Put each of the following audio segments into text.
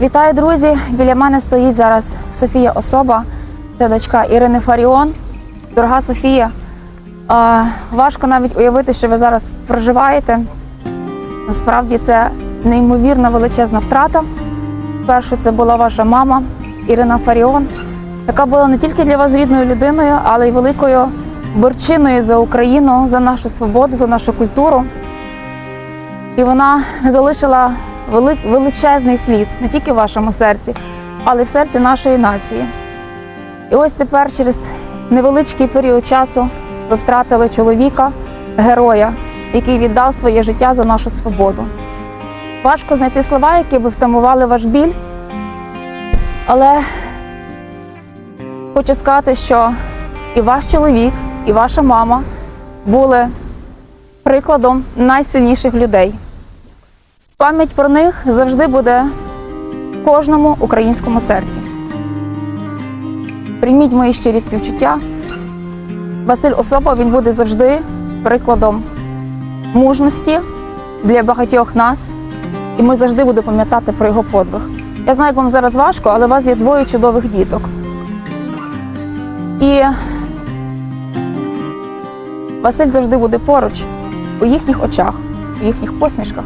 Вітаю, друзі! Біля мене стоїть зараз Софія Особа, це дочка Ірини Фаріон. Дорога Софія, важко навіть уявити, що ви зараз проживаєте. Насправді це неймовірна величезна втрата. Спершу це була ваша мама Ірина Фаріон, яка була не тільки для вас рідною людиною, але й великою борчиною за Україну, за нашу свободу, за нашу культуру. І вона залишила величезний слід не тільки в вашому серці, але й в серці нашої нації. І ось тепер, через невеличкий період часу, ви втратили чоловіка, героя, який віддав своє життя за нашу свободу. Важко знайти слова, які би втамували ваш біль, але хочу сказати, що і ваш чоловік, і ваша мама були прикладом найсильніших людей. Пам'ять про них завжди буде в кожному українському серці. Прийміть мої щирі співчуття. Василь Особа він буде завжди прикладом мужності для багатьох нас, і ми завжди будемо пам'ятати про його подвиг. Я знаю, як вам зараз важко, але у вас є двоє чудових діток. І Василь завжди буде поруч у їхніх очах, у їхніх посмішках.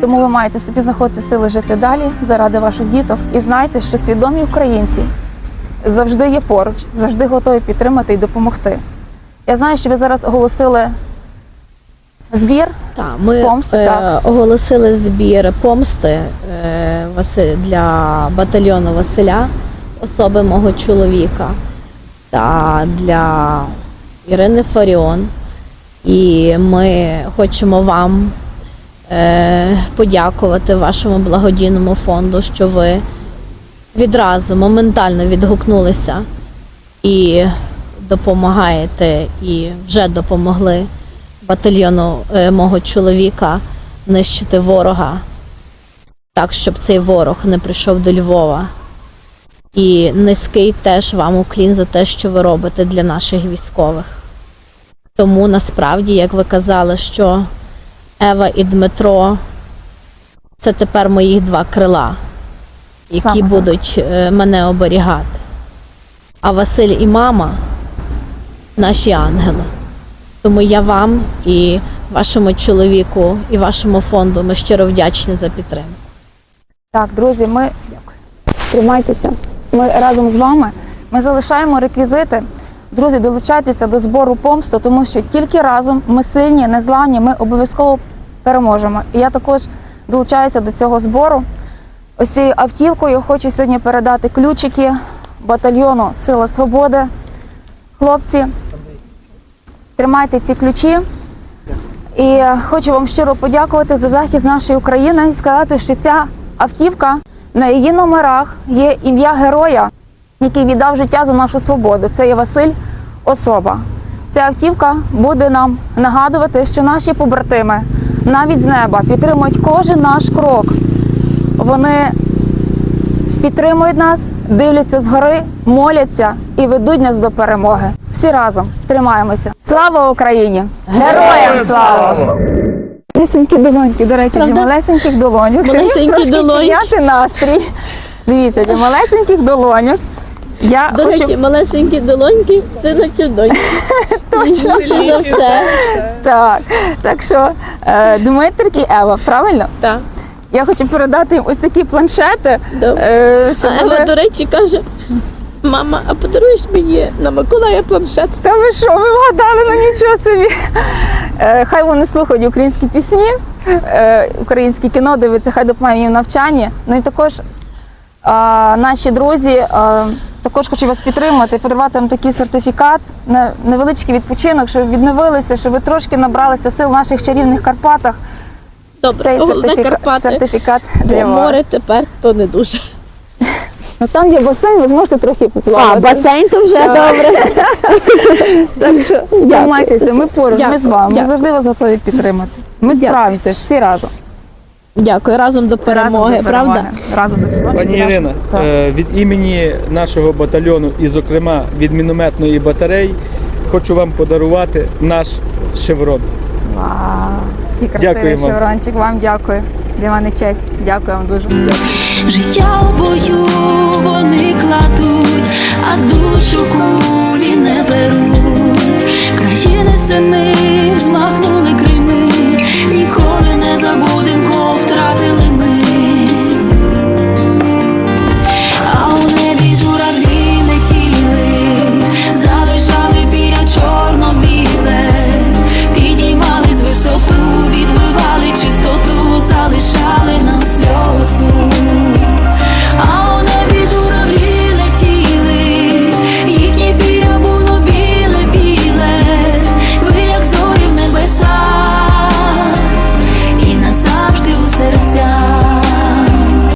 Тому ви маєте собі знаходити сили жити далі заради ваших діток і знайте, що свідомі українці завжди є поруч, завжди готові підтримати і допомогти. Я знаю, що ви зараз оголосили збір. Так, ми Помсти, е, так. оголосили збір помсти е, для батальйону Василя, особи мого чоловіка, та для Ірини Фаріон. І ми хочемо вам подякувати вашому благодійному фонду, що ви відразу моментально відгукнулися і допомагаєте, і вже допомогли батальйону е, мого чоловіка нищити ворога, так, щоб цей ворог не прийшов до Львова. І низький теж вам уклін за те, що ви робите для наших військових. Тому насправді, як ви казали, що Ева і Дмитро це тепер моїх два крила, які Саме будуть е, мене оберігати. А Василь і мама наші ангели. Тому я вам і вашому чоловіку, і вашому фонду ми щиро вдячні за підтримку. Так, друзі, ми тримайтеся. Ми разом з вами. Ми залишаємо реквізити. Друзі, долучайтеся до збору помсту, тому що тільки разом ми сильні, незламні, ми обов'язково переможемо. І я також долучаюся до цього збору. Ось цією автівкою хочу сьогодні передати ключики батальйону Сила Свободи. Хлопці, тримайте ці ключі. І хочу вам щиро подякувати за захист нашої України і сказати, що ця автівка на її номерах є ім'я героя, який віддав життя за нашу свободу. Це є Василь Особа. Ця автівка буде нам нагадувати, що наші побратими навіть з неба підтримують кожен наш крок. Вони підтримують нас, дивляться згори, моляться і ведуть нас до перемоги. Всі разом тримаємося. Слава Україні! Героям слава! Малесенькі долоньки, до речі, для Правда? малесеньких долоньок. Щоб Малесенькі трошки долоньки. підняти настрій. Дивіться, для малесеньких долоньок. Я До хочу речі, малесенькі долоньки, сина чи доньки. точно Більше за все. так. Так що е, Дмитрик і Ева, правильно? Так. Я хочу передати їм ось такі планшети, Добре. е, щоб А Ева, вони- до речі, каже: мама, а подаруєш мені на Миколая планшет? Та ви що, ви вгадали, ну нічого собі. Е, Хай вони слухають українські пісні, е, українське кіно дивляться, хай допомагає їм в навчанні. Ну і також наші друзі також хочуть вас підтримати, подарувати вам такий сертифікат на невеличкий відпочинок, щоб відновилися, щоб ви трошки набралися сил в наших чарівних Карпатах. Добре, Цей сертифіка- Карпати. сертифікат для вас. море тепер то не дуже. Ну там є басейн, ви зможете трохи поплавати. басейн то вже добре. Тримайтеся, ми поруч, ми з вами. Ми завжди вас готові підтримати. Ми Дякую. справимося всі разом. Дякую, разом до перемоги, Разом до правда? Разом до перемоги. Пані Ірина, е, від імені нашого батальйону і, зокрема, від мінометної батареї, хочу вам подарувати наш шеврон. Вау, який красивий Дякую шеврончик, вам дякую. Для мене честь. Дякую вам дуже. Життя у бою